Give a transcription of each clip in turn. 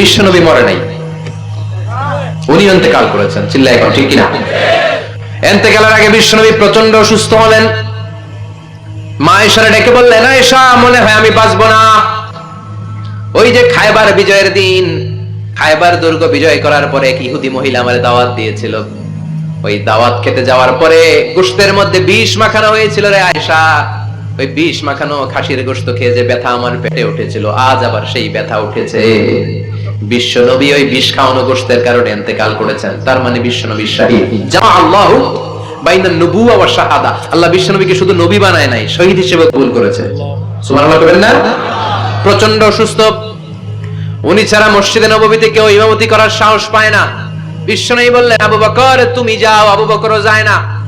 বিশ্বনবী মরে নাই। উনি অন্তেকাল করেছেন চিল্লা এখন ঠিক কিনা? এন্তেকালের আগে বিশ্বনবী প্রচণ্ড অসুস্থ হলেন। মা এসারে ডেকে বললেন এসা মনে হয় আমি বাঁচবো না। ওই যে খায়বার বিজয়ের দিন খায়বার দুর্গ বিজয় করার পরে এক ইহুদি মহিলা আমার দাওয়াত দিয়েছিল। ওই দাওয়াত খেতে যাওয়ার পরে গোশতের মধ্যে বিষ মাখানো হয়েছিল রে আয়সা ওই বিষ মাখানো খাসির গোস্ত খেয়ে যে ব্যথা আমার পেটে উঠেছিল, আজ আবার সেই ব্যথা উঠেছে। বিশ্ব নবী ওই বিষ খাওয়ানো গোশতের কারণে এন্তেকাল করেছেন। তার মানে বিশ্ব নবী শাহিদ। জামা আল্লাহ বাইনা নবুয়া ওয়া শাহাদা। আল্লাহ শুধু নবী বানায় নাই, শহীদ হিসেবে করেছে। প্রচণ্ড অসুস্থ। উনি ছাড়া মসজিদে নববীতে কেউ ইমামতি করার সাহস পায় না। বিষ্ণনয়ী বললেন, আবু বকর, তুমি যাও, আবু বকরও যায় না।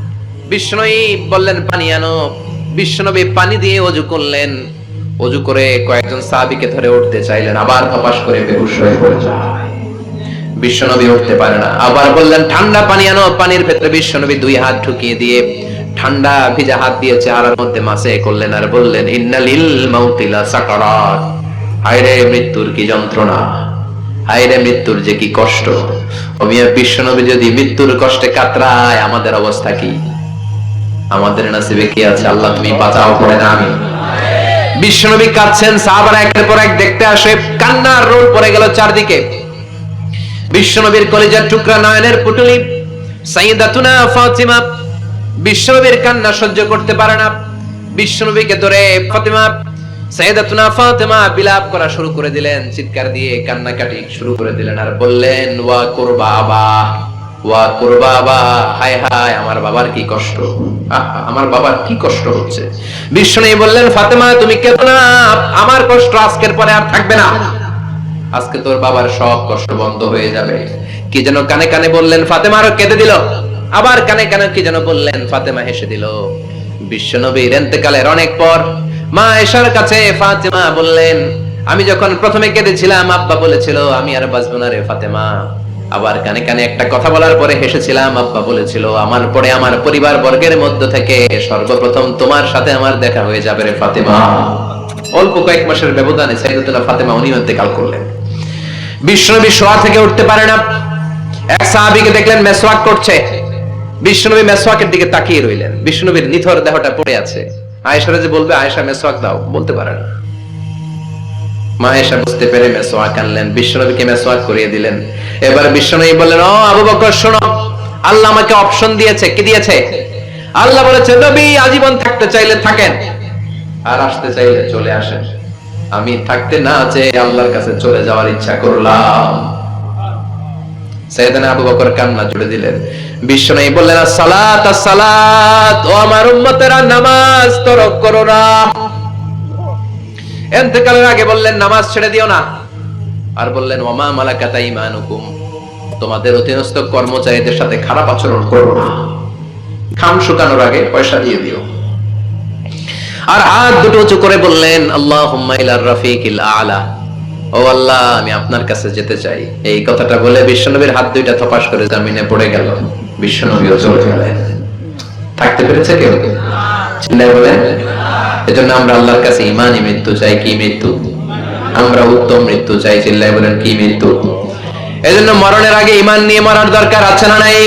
বিষ্ণনয়ী বললেন, পানি আনো। বিশ্বনবী পানি দিয়ে অজু করলেন। অজু করে কয়েকজন সাহাবীকে ধরে উঠতে চাইলেন, আবার হপাস করে বেহুশ হয়ে পড়ে যায় বিশ্বনবী উঠতে পারে না। আবার বললেন, ঠান্ডা পানি আনো, পানির ভেতরে বিশ্বনবী দুই হাত ঢুকিয়ে দিয়ে ঠান্ডা ভিজা হাত দিয়ে চেহারার মধ্যে মাসে করলেন আর বললেন, ইন্নালিল মাউতিলা সাকারাত হায়রে মৃত্যুর কি যন্ত্রণা? হায়রে মৃত্যুর যে কি কষ্ট? অমিয়া বিশ্বনবী যদি মৃত্যুর কষ্টে কাতরায়, আমাদের অবস্থা কি? আমাদের নাসিবে কি আছে? আল্লাহ তুমি বাঁচাও করে না আমি বিশ্বনবী কাঁদছেন, সাহাবারা একের পর এক দেখতে আসে, কান্নার রোল পড়ে গেল চারদিকে। বিশ্বনবীর কলিজার টুকরা নয়নের পুটুলি সাইয়েদাতুনা ফাতিমা, বিশ্বনবীর কান্না সহ্য করতে পারে না। বিশ্বনবীকে ধরে ফাতিমা সাইয়েদাতুনা ফাতিমা বিলাপ করা শুরু করে দিলেন, চিৎকার দিয়ে কান্নাকাটি শুরু করে দিলেন আর বললেন, ওয়া কুরবা আবা। কি যেন কানে কানে বললেন, ফাতেমা আরও কেঁদে দিল। আবার কানে কানে কি যেন বললেন, ফাতেমা হেসে দিল। বিশ্বনবীর এতেকালের অনেক পর মা এশার কাছে ফাতেমা বললেন, আমি যখন প্রথমে কেঁদেছিলাম, আব্বা বলেছিল, আমি আর বাঁচবো না রে ফাতেমা। আবার কানে কানে একটা কথা বলার পরে হেসেছিলাম, আব্বা বলেছিল, আমার পরে আমার পরিবার বর্গের মধ্য থেকে সর্বপ্রথম তোমার সাথে আমার দেখা হয়ে যাবে রে ফাতেমা। অল্প কয়েক মাসের ব্যবধানে সাইদুল্লাহ ফাতেমা উনি ইন্তেকাল করলেন। বিশ্বনবী শোয়া থেকে উঠতে পারে না। এক সাহাবীকে দেখলেন মেসওয়াক করছে। বিশ্বনবী মেসওয়াকের দিকে তাকিয়ে রইলেন। বিশ্বনবীর নিথর দেহটা পড়ে আছে। আয়েশারা যে বলবে, আয়েশা, মেসওয়াক দাও। বলতে পারে না। মা আয়েশা বুঝতে পেরে মেসওয়াক আনলেন। বিশ্বনবীকে মেসওয়াক করিয়ে দিলেন। এবার বিশ্বনবী বললেন, ও আবু বকর, শোনো, আল্লাহ আমাকে অপশন দিয়েছে, কি দিয়েছে? আল্লাহ বলেছে, নবী আজীবন থাকতে চাইলে থাকেন, আর আসতে চাইলে চলে আসেন। আমি থাকতে না চেয়ে আল্লাহর কাছে চলে যাওয়ার ইচ্ছা করলাম। সাইয়েদনা আবু বকর কান্না জুড়ে দিলেন। বিশ্ব বিশ্বনবী বললেন, সালাত সালাত, ও আমার উম্মতেরা, নামাজ তরক করো না। এতেকালের আগে বললেন, নামাজ ছেড়ে দিও না। আর বললেন ওমা মালাকাতা ইমানুকুম তোমাদের অধীনস্থ কর্মচারীদের সাথে খারাপ আচরণ করো না। খাম শুকানোর আগে পয়সা দিয়ে দিও। আর হাত দুটো উঁচু করে বললেন আল্লাহ রফিকিল আলা। ও আল্লাহ, আমি আপনার কাছে যেতে চাই। এই কথাটা বলে বিশ্বনবীর হাত দুইটা থপাস করে জামিনে পড়ে গেল। বিশ্বনবীও চলে গেলেন থাকতে পেরেছে কেউ? চিল্লায় বলেন, এজন্য আমরা আল্লাহর কাছে ইমানই মৃত্যু চাই। কি মৃত্যু? আমরা উত্তম মৃত্যু চাই চিল্লাই বলেন, কি মৃত্যু? এজন্য মরণের আগে ইমান নিয়ে মরার দরকার আছে না নাই?